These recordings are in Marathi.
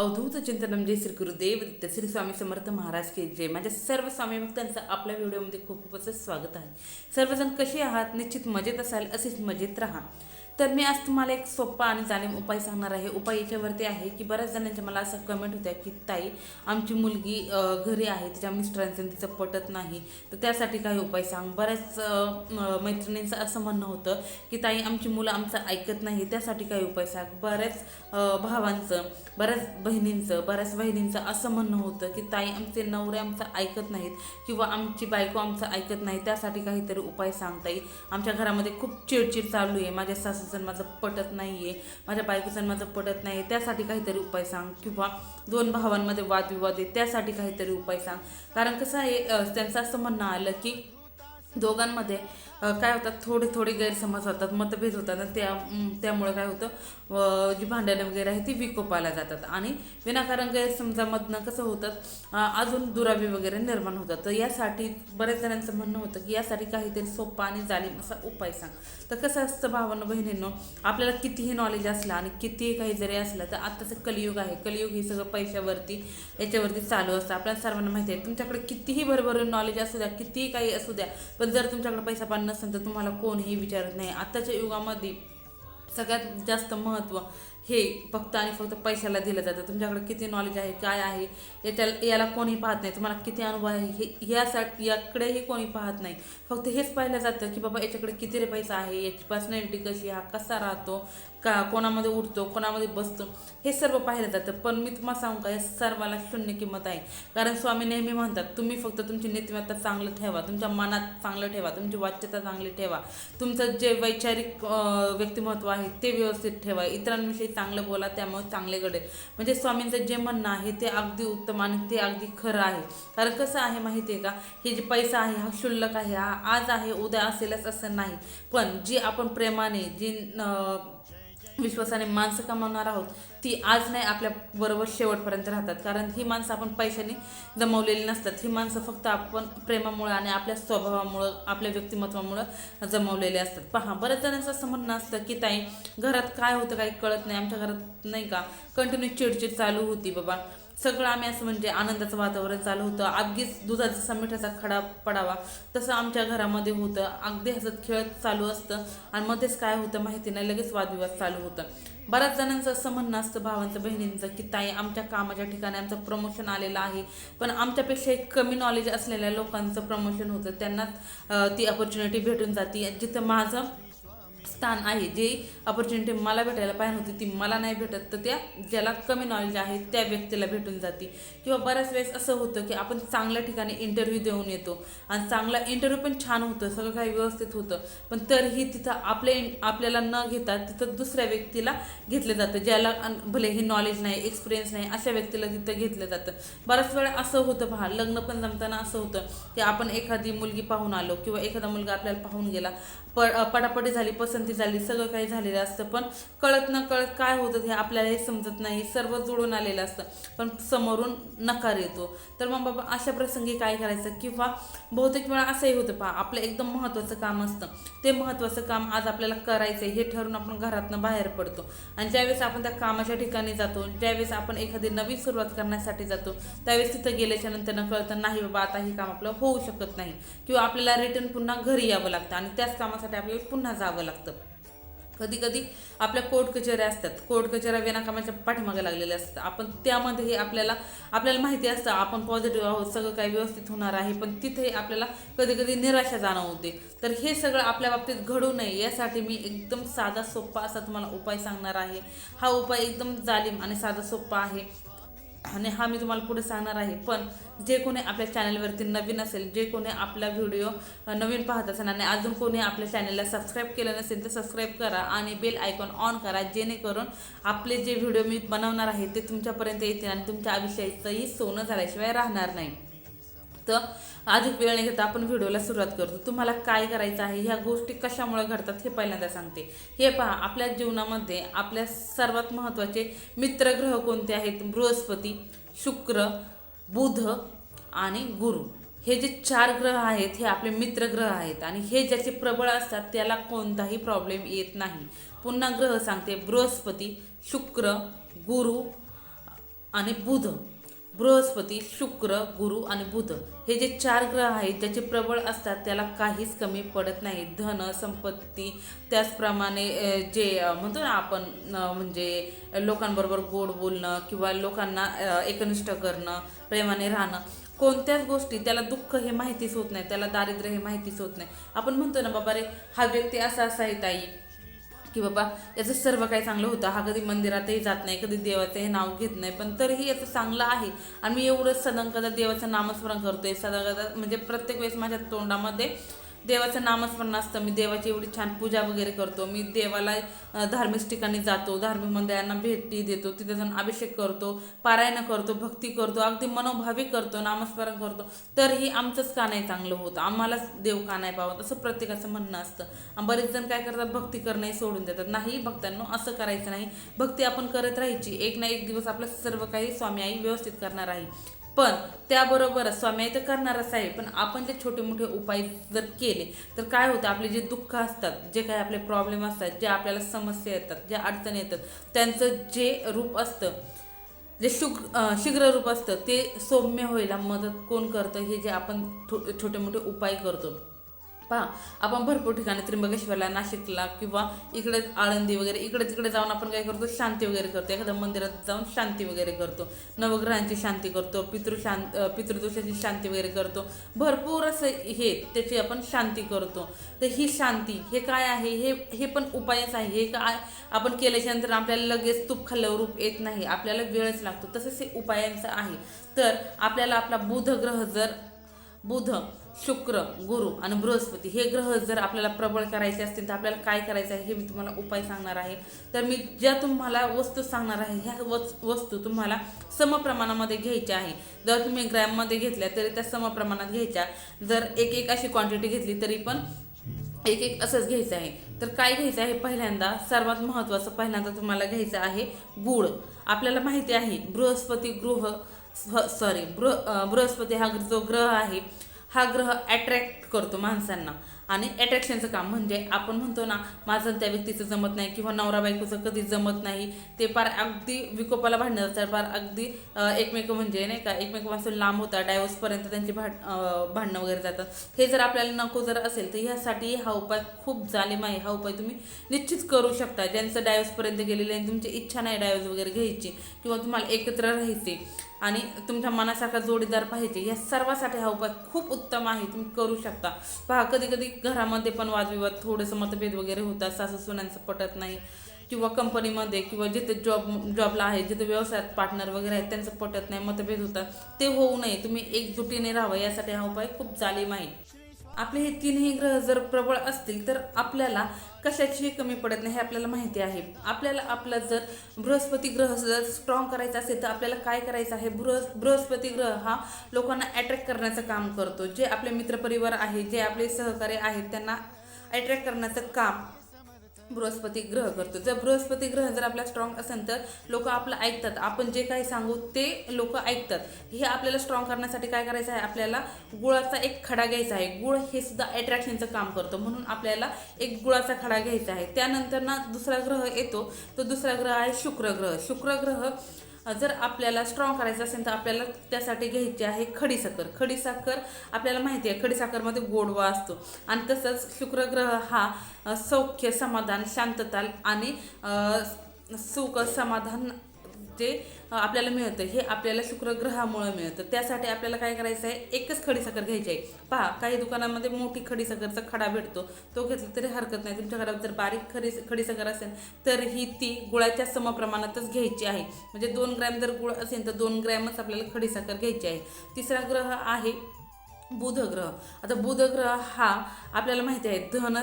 अवधूत चिंतनम जय श्री गुरुदेव दत्त श्री स्वामी समर्थ महाराज के जय. माझ्या सर्व स्वामी भक्तांचं आपल्या व्हिडिओमध्ये खूप खूपच स्वागत आहे. सर्वजण कसे आहात? निश्चित मजेत असाल असेच मजेत राहा. तर मी आज तुम्हाला एक सोपा आणि जाणीव उपाय सांगणार आहे. उपाय याच्यावरती आहे की बऱ्याच जणांच्या मला असं कमेंट होत्या की ताई आमची मुलगी घरी आहे तिच्या मिस्टरांचं तिचं पटत नाही. तर त्यासाठी काही उपाय सांग. बऱ्याच मैत्रिणींचं असं म्हणणं होतं की ताई आमची मुलं आमचं ऐकत नाही. त्यासाठी काही उपाय सांग. बऱ्याच भावांचं बऱ्याच बहिणींचं बऱ्याच बहिणींचं असं म्हणणं होतं की ताई आमचे नवरे आमचं ऐकत नाहीत किंवा आमची बायको आमचं ऐकत नाही. त्यासाठी काहीतरी उपाय सांगता येईल आमच्या घरामध्ये खूप चिडचिड चालू आहे. माझ्या सासू आणि माझं पटत नाही आहे माझ्या बायकोचं माझं पटत नाही त्यासाठी काहीतरी उपाय सांग. किंवा दोन भावांमध्ये वादविवाद आहे त्यासाठी काहीतरी उपाय सांग. कारण कसं आहे त्यांचं असं म्हणणं आलं की दोघांमध्ये काय होतात थोडे थोडे गैरसमज होतात मतभेद होतात आणि त्या त्यामुळे काय होतं जी भांडणं वगैरे आहे ती विकोपाला जातात. आणि विनाकारण गैरसमजामधनं कसं होतं अजून दुरावी वगैरे निर्माण होतात. तर यासाठी बऱ्याच जणांचं म्हणणं होतं की यासाठी काहीतरी सोपा आणि जालीम असा उपाय सांग. तर कसं असतं भावानं बहिणींनो आपल्याला कितीही नॉलेज असलं आणि कितीही काही जरी असलं तर आत्ताचं कलियुग आहे. कलियुग हे सगळं पैशावरती याच्यावरती चालू असतं. आपल्याला सर्वांना माहिती आहे तुमच्याकडे कितीही भरभरून नॉलेज असू द्या कितीही काही असू द्या पण जर तुमच्याकडे पैसा पाणी नसेल तर तुम्हाला कोणीही विचारत नाही. आत्ताच्या युगामध्ये सगळ्यात जास्त महत्त्व हे फक्त आणि फक्त पैशाला दिलं जातं. तुमच्याकडे किती नॉलेज आहे काय आहे याच्या याला कोणी पाहत नाही. तुम्हाला किती अनुभव आहे हे यासाठी याकडेही कोणी पाहत नाही. फक्त हेच पाहिलं जातं की बाबा याच्याकडे किती रे पैसा आहे याची पर्सनॅलिटी कशी हा कसा राहतो का कोणामध्ये उठतो कोणामध्ये बसतो हे सर्व पाहिलं जातं. पण मी तुम्हाला सांगू का या सर्वाला शून्य किंमत आहे. कारण स्वामी नेहमी म्हणतात तुम्ही फक्त तुमची नीतिमत्ता चांगलं ठेवा तुमच्या मनात चांगलं ठेवा तुमची वाच्यता चांगली ठेवा. तुमचं जे वैचारिक व्यक्तिमत्व आहे ते व्यवस्थित ठेवा. इतरांविषयी चांगलं बोला त्यामुळे चांगले घडेल. म्हणजे स्वामींचं जे म्हणणं आहे ते अगदी उत्तम आणि ते अगदी खरं आहे. कारण कसं आहे माहिती आहे का? हे जे पैसा आहे हा क्षुल्लक आहे हा आज आहे उद्या असेलच असं नाही. पण जी आपण प्रेमाने जी अं, विश्वासाने माणसं कमावणार आहोत ती आज नाही आपल्या बरोबर शेवटपर्यंत राहतात. कारण ही माणसं आपण पैशाने जमवलेली नसतात. ही माणसं फक्त आपण प्रेमामुळं आणि आपल्या स्वभावामुळं आपल्या व्यक्तिमत्वामुळं जमवलेले असतात. पहा बऱ्याच जणांचं असं म्हणणं असतं की ताई घरात काय होतं काही कळत नाही आमच्या घरात नाही का? कंटिन्यू चिडचिड चालू होती बाबा. सगळं आम्ही असं म्हणजे आनंदाचं वातावरण चालू होतं. अगदीच दुधाचा जसा मिठाचा खडा पडावा तसं आमच्या घरामध्ये होतं. अगदी हसत खेळत चालू असतं आणि मध्येच काय होतं माहिती नाही लगेच वादविवाद चालू होतं. बऱ्याच जणांचं असं म्हणणं असतं भावांचं बहिणींचं की ताई आमच्या कामाच्या ठिकाणी आमचं प्रमोशन आलेलं आहे. पण आमच्यापेक्षा एक कमी नॉलेज असलेल्या लोकांचं प्रमोशन होतं. त्यांना ती अपॉर्च्युनिटी भेटून जाते. जिथं माझं स्थान आहे. जे ऑपॉर्च्युनिटी मला भेटायला पाहिजे होती ती मला नाही भेटत तर त्या ज्याला कमी नॉलेज आहे त्या व्यक्तीला भेटून जाते. किंवा बऱ्याच वेळेस असं होतं की आपण चांगल्या ठिकाणी इंटरव्ह्यू देऊन येतो. आणि चांगला इंटरव्ह्यू पण छान होतं सगळं काही व्यवस्थित होतं. पण तरीही तिथं आपले आपल्याला न घेता तिथं दुसऱ्या व्यक्तीला घेतलं जातं. ज्याला भले हे नॉलेज नाही एक्सपिरियन्स नाही अशा व्यक्तीला तिथं घेतलं जातं. बऱ्याच वेळा असं होतं पहा लग्न पण जमताना असं होतं की आपण एखादी मुलगी पाहून आलो किंवा एखादा मुलगा आपल्याला पाहून गेला. प पटापटी झाली पसंती झाली सगळं काही झालेलं असतं. पण कळत न कळत काय होतं हे आपल्याला हे समजत नाही सर्व जुळून आलेलं असतं. पण समोरून नकार येतो. तर मग बाबा अशा प्रसंगी काय करायचं? किंवा बहुतेक वेळा असंही होतं पहा आपलं एकदम महत्त्वाचं काम असतं. ते महत्त्वाचं काम आज आपल्याला करायचं आहे हे ठरवून आपण घरातनं बाहेर पडतो. आणि ज्यावेळेस आपण त्या कामाच्या ठिकाणी जातो ज्यावेळेस आपण एखादी नवी सुरुवात करण्यासाठी जातो त्यावेळेस तिथं गेल्याच्यानंतर कळतं नाही बाबा आता हे काम आपलं होऊ शकत नाही. किंवा आपल्याला रिटर्न पुन्हा घरी यावं लागतं आणि त्याच कामासाठी आपल्याला पुन्हा जावं लागतं. कधी कधी आपल्या कोर्ट कचेऱ्या असतात. कोर्ट कचेऱ्या विनाकामाच्या पाठीमागे लागलेल्या असतात. आपण त्यामध्येही आपल्याला आपल्याला माहिती असतं आपण पॉझिटिव्ह आहोत सगळं काही व्यवस्थित होणार आहे पण तिथेही आपल्याला कधी कधी निराशा जाणवते. तर हे सगळं आपल्या बाबतीत घडू नये यासाठी मी एकदम साधा सोप्पा असा तुम्हाला उपाय सांगणार आहे. हा उपाय एकदम जालिम आणि साधा सोप्पा आहे. आणि हा मी तुम्हाला पुढे सांगणार आहे. पण जे कोणी आपल्या चॅनलवरती नवीन असेल जे कोणी आपला व्हिडिओ नवीन पाहत असेल आणि अजून कोणी आपल्या चॅनलला सबस्क्राईब केलं नसेल तर सबस्क्राईब करा आणि बेल आयकॉन ऑन करा जेणेकरून आपले जे व्हिडिओ मी बनवणार आहे ते तुमच्यापर्यंत येतील आणि तुमच्या आयुष्याचंही सोनं झाल्याशिवाय राहणार नाही. तर अधिक वेळ नाही घेता आपण व्हिडिओला सुरुवात करतो. तुम्हाला काय करायचं आहे ह्या गोष्टी कशामुळे घडतात हे पहिल्यांदा सांगते. हे पहा आपल्या जीवनामध्ये आपल्या सर्वात महत्त्वाचे मित्रग्रह कोणते आहेत? बृहस्पती शुक्र बुध आणि गुरु. हे जे चार ग्रह आहेत हे आपले मित्रग्रह आहेत आणि हे ज्याचे प्रबळ असतात त्याला कोणताही प्रॉब्लेम येत नाही. पुन्हा ग्रह सांगते. बृहस्पती शुक्र गुरु आणि बुध. बृहस्पती शुक्र गुरु आणि बुध हे जे चार ग्रह आहेत ज्याचे प्रबळ असतात त्याला काहीच कमी पडत नाही. धन संपत्ती त्याचप्रमाणे जे म्हणतो ना आपण म्हणजे लोकांबरोबर गोड बोलणं किंवा लोकांना एकनिष्ठ करणं प्रेमाने राहणं कोणत्याच गोष्टी त्याला दुःख हे माहितीच होत नाही त्याला दारिद्र्य हे माहितीच होत नाही. आपण म्हणतो ना बाबा रे हा व्यक्ती असा असा आहे ताई. की बाबा याचं सर्व काही चांगलं होतं. हा कधी मंदिरातही जात नाही कधी देवाचं हे नाव घेत नाही पण तरीही याचं चांगलं आहे. आणि मी एवढं सदंकदा देवाचं नामस्मरण करतोय. सदंकदा म्हणजे प्रत्येक वेळेस माझ्या तोंडामध्ये देवाचं नामस्मरण असतं. मी देवाची एवढी छान पूजा वगैरे करतो. मी देवाला धार्मिक ठिकाणी जातो. धार्मिक मंदिरांना भेटी देतो. तिथे जाऊन अभिषेक करतो. पारायण करतो. भक्ती करतो. अगदी मनोभावी करतो. नामस्मरण करतो. तरीही आमचंच का नाही चांगलं होतं? आम्हालाच देव का नाही पावत? असं प्रत्येकाचं म्हणणं असतं. बरेच जण काय करतात? भक्ती करणंही सोडून देतात. नाही भक्तांनो असं करायचं नाही. भक्ती आपण करत राहायची. एक ना एक दिवस आपलं सर्व काही स्वामी आई व्यवस्थित करणार आहे. पण त्याबरोबरच स्वामी तर करणारच आहे पण आपण जे छोटे मोठे उपाय जर केले तर काय होतं आपले जे दुःख असतात जे काही आपले प्रॉब्लेम असतात जे आपल्याला समस्या येतात ज्या अडचणी येतात त्यांचं जे रूप असतं जे शुग शीघ्र रूप असतं ते सौम्य व्हायला मदत कोण करतं हे जे आपण थो- छोटे मोठे उपाय करतो. पहा आपण भरपूर ठिकाणी त्र्यंबकेश्वरला नाशिकला किंवा इकडे आळंदी वगैरे इकडे तिकडे जाऊन आपण काय करतो? शांती वगैरे करतो. एखाद्या मंदिरात जाऊन शांती वगैरे करतो. नवग्रहांची शांती करतो. पितृ शांत पितृदोषाची शांती वगैरे करतो. भरपूर असं हे त्याची आपण शांती करतो. तर ही शांती हे काय आहे? हे हे पण उपायच आहे. हे काय आपण केल्याच्यानंतर आपल्याला लगेच तूप खाल्ल्यावर रूप येत नाही. आपल्याला वेळच लागतो. तसंच हे उपायांचं आहे. तर आपल्याला आपला बुध ग्रह जर बुध शुक्र गुरु आणि बृहस्पती हे ग्रह जर आपल्याला प्रबळ करायचे असतील तर आपल्याला काय करायचं आहे हे मी तुम्हाला उपाय सांगणार आहे. तर मी ज्या तुम्हाला वस्तू सांगणार आहे ह्या वस्तू तुम्हाला समप्रमाणामध्ये घ्यायच्या आहे. जर तुम्ही ग्रॅममध्ये घेतल्या तरी त्या समप्रमाणात घ्यायच्या. जर एक एक अशी क्वांटिटी घेतली तरी पण एक एक असंच घ्यायचं आहे. तर काय घ्यायचं आहे? पहिल्यांदा सर्वात महत्त्वाचं पहिल्यांदा तुम्हाला घ्यायचं आहे गुळ. आपल्याला माहिती आहे बृहस्पती गृह सॉरी बृह बृहस्पती हा जो ग्रह आहे हा ग्रह अट्रॅक्ट करतो माणसांना. आणि अट्रॅक्शनचं काम म्हणजे आपण म्हणतो ना माझं त्या व्यक्तीचं जमत नाही किंवा नवरा बायकोचं कधीच जमत नाही. ते पार अगदी विकोपाला भांडणं जातात पार अगदी एकमेक म्हणजे नाही का एकमेकांपासून लांब होतात डायव्होर्सपर्यंत त्यांची भांड भांडणं वगैरे जातात. हे जर आपल्याला नको जर असेल तर ह्यासाठी हा उपाय खूप जालिम आहे. हा उपाय तुम्ही निश्चित करू शकता. ज्यांचं डायव्होर्सपर्यंत गेलेलं आहे तुमची इच्छा नाही डायव्होर्स वगैरे घ्यायची किंवा तुम्हाला एकत्र राहायचे आणि तुमच्या मनासारखा जोडीदार पाहिजे या सर्वासाठी हा उपाय खूप उत्तम आहे तुम्ही करू शकता. पहा कधी कधी घरामध्ये पण वादविवाद थोडंसं मतभेद वगैरे होतात सासू सुनांचं पटत नाही किंवा कंपनीमध्ये किंवा जिथे जॉब जॉबला आहे जिथे व्यवसायात पार्टनर वगैरे आहेत त्यांचं पटत नाही मतभेद होतात ते होऊ नये. तुम्ही एकजुटीने राहावं यासाठी हा उपाय खूप जालीम आहे. आपले हे तीनही ग्रह जर प्रबळ असतील तर आपल्याला कशाचीही कमी पडत नाही हे आपल्याला माहिती आहे. आपल्याला आपला जर बृहस्पती ग्रह जर स्ट्रॉंग करायचा असेल तर आपल्याला काय करायचं आहे? बृहस् बृहस्पती ग्रह हा लोकांना अट्रॅक्ट करण्याचं काम करतो. जे आपले मित्रपरिवार आहे जे आपले सहकारी आहेत त्यांना अट्रॅक्ट करण्याचं काम बृहस्पती ग्रह करतो. जर बृहस्पती ग्रह जर आपला स्ट्रॉंग असेल तर लोक आपलं ऐकतात. आपण जे काही सांगू ते लोक ऐकतात. हे आपल्याला स्ट्रॉंग करण्यासाठी काय करायचं आहे? आपल्याला गुळाचा एक खडा घ्यायचा आहे. गुळ हे सुद्धा अट्रॅक्शनचं काम करतो. म्हणून आपल्याला एक गुळाचा खडा घ्यायचा आहे. त्यानंतर ना दुसरा ग्रह येतो. तो दुसरा ग्रह आहे शुक्र ग्रह शुक्र ग्रह जर आपल्याला स्ट्रॉंग करायचं असेल तर आपल्याला त्यासाठी घ्यायची आहे खडीसाखर खडीसाखर आपल्याला माहिती आहे खडीसाखरमध्ये गोडवा असतो. आणि तसंच शुक्रग्रह हा सौख्य समाधान शांतता आणि सुख समाधान जे आपल्याला मिळतं. हे आपल्याला शुक्रग्रहामुळे मिळतं. त्यासाठी आपल्याला काय करायचं आहे? एकच खडीसाखर घ्यायची आहे. पहा काही दुकानामध्ये मोठी खडीसाखरचा खडा भेटतो. तो घेतला तरी हरकत नाही. तुमच्या घरात जर बारीक खडी खडीसाखर असेल तर ही ती गुळाच्या समप्रमाणातच घ्यायची आहे. म्हणजे दोन ग्रॅम जर गुळ असेल तर दोन ग्रॅमच आपल्याला खडीसाखर घ्यायची आहे. तिसरा ग्रह आहे बुध ग्रह आता बुध ग्रह हा आपल्याला माहिती आहे धन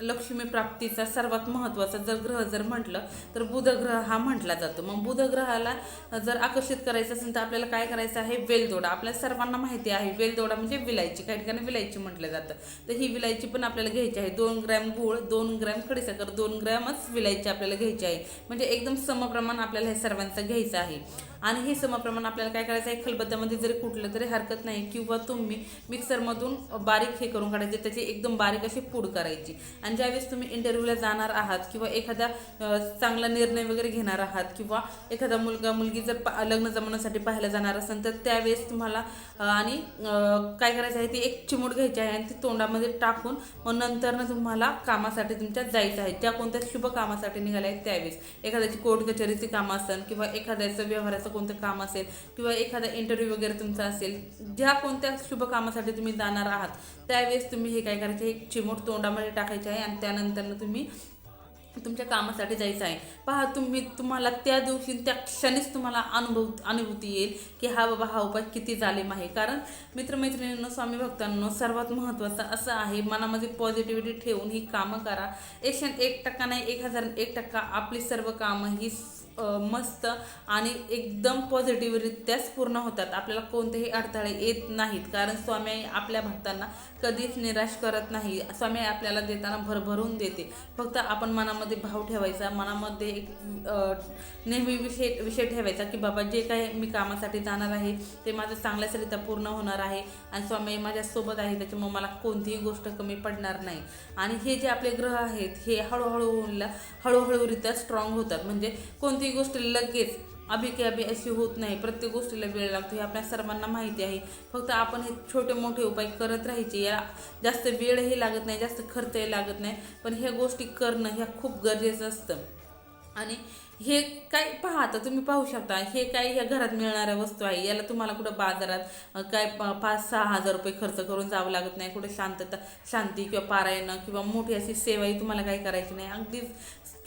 लक्ष्मी प्राप्तीचा सर्वात महत्त्वाचा जर ग्रह जर म्हटलं तर बुध ग्रह हा म्हटला जातो. मग बुध ग्रहाला जर आकर्षित करायचं असेल तर आपल्याला काय करायचं आहे? वेलदोडा. आपल्या सर्वांना माहिती आहे वेलदोडा म्हणजे विलायची. काही ठिकाणी विलायची म्हटलं जातं. तर ही विलायची पण आपल्याला घ्यायची आहे. दोन ग्रॅम गूळ दोन ग्रॅम खडीसाखर दोन ग्रॅमच विलायची आपल्याला घ्यायची आहे. म्हणजे एकदम समप्रमाण आपल्याला हे सर्वांचं घ्यायचं आहे. आणि हे समप्रमाण आपल्याला काय करायचं आहे? खलबत्त्यामध्ये जरी कुठलं तरी हरकत नाही किंवा तुम्ही मिक्सरमधून बारीक हे करून काढायचे त्याची एकदम बारीक अशी पूड करायची. आणि ज्यावेळेस तुम्ही इंटरव्ह्यूला जाणार आहात किंवा एखादा चांगला निर्णय वगैरे घेणार आहात किंवा एखादा मुलगा मुलगी जर पा- लग्न जमवण्यासाठी पाहायला जाणार असेल तर त्यावेळेस तुम्हाला आणि काय करायचं आहे? ती एक चिमूट घ्यायची आहे आणि ती तोंडामध्ये टाकून मग नंतरनं तुम्हाला कामासाठी तुमच्या जायचं आहे. ज्या कोणत्या शुभ कामासाठी निघाल्या आहेत त्यावेळेस. एखाद्याची कोर्ट कचेरीची कामं असेल किंवा एखाद्याचं व्यवहाराचं कोणतं काम असेल किंवा एखादा इंटरव्ह्यू वगैरे तुमचा असेल ज्या कोणत्या शुभ कामासाठी तुम्ही जाणार आहात त्यावेळेस तुम्ही हे काय करायचे एक चिमूट तोंडामध्ये टाकायचे आहे आणि त्यानंतरनं तुम्ही तुमच्या कामासाठी जायचं आहे. पहा तुम्ही तुम्हाला त्या दिवशी त्या क्षणीच तुम्हाला अनुभव अनुभूती येईल की हा बाबा हा उपाय किती जालिम आहे. कारण मित्रमैत्रिणींनो स्वामी भक्तांनो सर्वात महत्त्वाचं असं आहे मनामध्ये पॉझिटिव्हिटी ठेवून ही कामं करा. एकशे एक टक्का नाही एक हजार एक टक्का आपली सर्व कामं ही मस्त आणि एकदम पॉझिटिव्हरित्याच पूर्ण होतात. आपल्याला कोणतेही अडथळे येत नाहीत. कारण स्वामी आपल्या भक्तांना कधीच निराश करत नाही. स्वामी आपल्याला देताना भरभरून देते. फक्त आपण मनामध्ये भाव ठेवायचा मनामध्ये एक नेहमी विषय विषय ठेवायचा की बाबा जे काही मी कामासाठी जाणार आहे ते माझं चांगल्याचरित्या पूर्ण होणार आहे आणि स्वामी माझ्यासोबत आहे त्याच्यामुळे मला कोणतीही गोष्ट कमी पडणार नाही. आणि हे जे आपले ग्रह आहेत हे हळूहळू हळूहळूरित्या स्ट्रॉंग होतात. म्हणजे कोणतीही गोष्ट लगेच अभि की अभि अशी होत नाही. प्रत्येक गोष्टीला वेळ लागतो हे आपल्या सर्वांना माहिती आहे. फक्त आपण हे छोटे मोठे उपाय करत राहायचे. या जास्त वेळही लागत नाही जास्त खर्चही लागत नाही. पण ह्या गोष्टी करणं ह्या खूप गरजेचं असतं. आणि हे काय पहा आता तुम्ही पाहू शकता हे काय ह्या घरात मिळणाऱ्या वस्तू आहे. याला तुम्हाला कुठं बाजारात काय पाच सहा हजार रुपये खर्च करून जावं लागत नाही. कुठे शांतता शांती किंवा पारायणं किंवा मोठी अशी सेवाही तुम्हाला काही करायची नाही. अगदी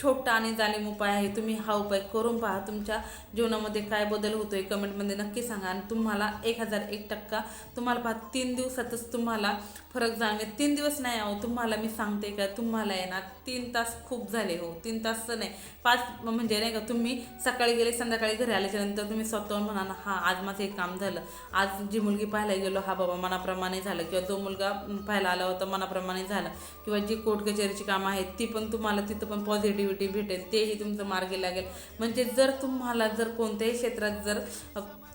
छोटा आणि जालिम उपाय आहे. तुम्ही हा उपाय करून पहा. तुमच्या जीवनामध्ये काय बदल होतो आहे कमेंटमध्ये नक्की सांगा. आणि तुम्हाला एक हजार एक टक्का तुम्हाला पहा तीन दिवसातच तुम्हाला फरक जाणवेल. तीन दिवस नाही आहो तुम्हाला मी सांगते का? तुम्हाला आहे ना तीन तास खूप झाले हो. तीन तास तर नाही. पाच म्हणजे नाही का तुम्ही सकाळी गेले संध्याकाळी घरी आल्याच्यानंतर तुम्ही स्वतःहून म्हणा ना हा आज माझं हे काम झालं. आज जी मुलगी पाहायला गेलो हा बाबा मनाप्रमाणे झालं. किंवा जो मुलगा पाहायला आला होता मनाप्रमाणे झालं. किंवा जी कोर्ट कचेरीची कामं आहेत ती पण तुम्हाला तिथं पण पॉझिटिव्ह पॉझिटिव्हिटी भेटेल तेही तुमचं मार्गी लागेल. म्हणजे जर तुम्हाला जर कोणत्याही क्षेत्रात जर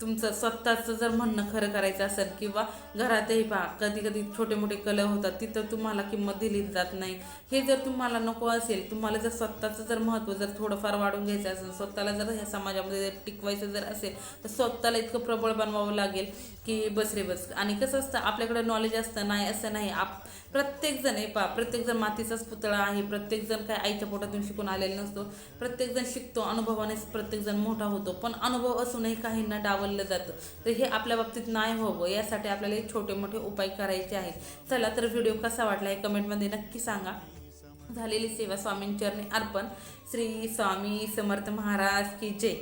तुमचं स्वतःचं जर म्हणणं खरं करायचं असेल किंवा घरातही पहा कधी कधी छोटे मोठे कलह होतात तिथं तुम्हाला किंमत दिली जात नाही. हे जर तुम्हाला नको असेल तुम्हाला जर स्वतःचं जर महत्त्व जर थोडंफार वाढून घ्यायचं असेल स्वतःला जर ह्या समाजामध्ये जर टिकवायचं जर असेल तर स्वतःला इतकं प्रबळ बनवावं लागेल की बस रे बस. आणि कसं असतं आपल्याकडे नॉलेज असतं नाही असं नाही. आप प्रत्येकजण आहे पा प्रत्येकजण मातीचाच पुतळा आहे प्रत्येकजण काय आईच्या पोटातून शिकून आलेला नसतो. प्रत्येकजण शिकतो अनुभवानेच प्रत्येकजण मोठा होतो. पण अनुभव असूनही काहींना डावललं जातं. तर हे आपल्या बाबतीत नाही व्हावं यासाठी आपल्याला हे छोटे मोठे उपाय करायचे आहेत. चला तर व्हिडिओ कसा वाटला हे कमेंटमध्ये नक्की सांगा. झालेली सेवा स्वामींचरणी अर्पण. श्री स्वामी समर्थ महाराज की जय.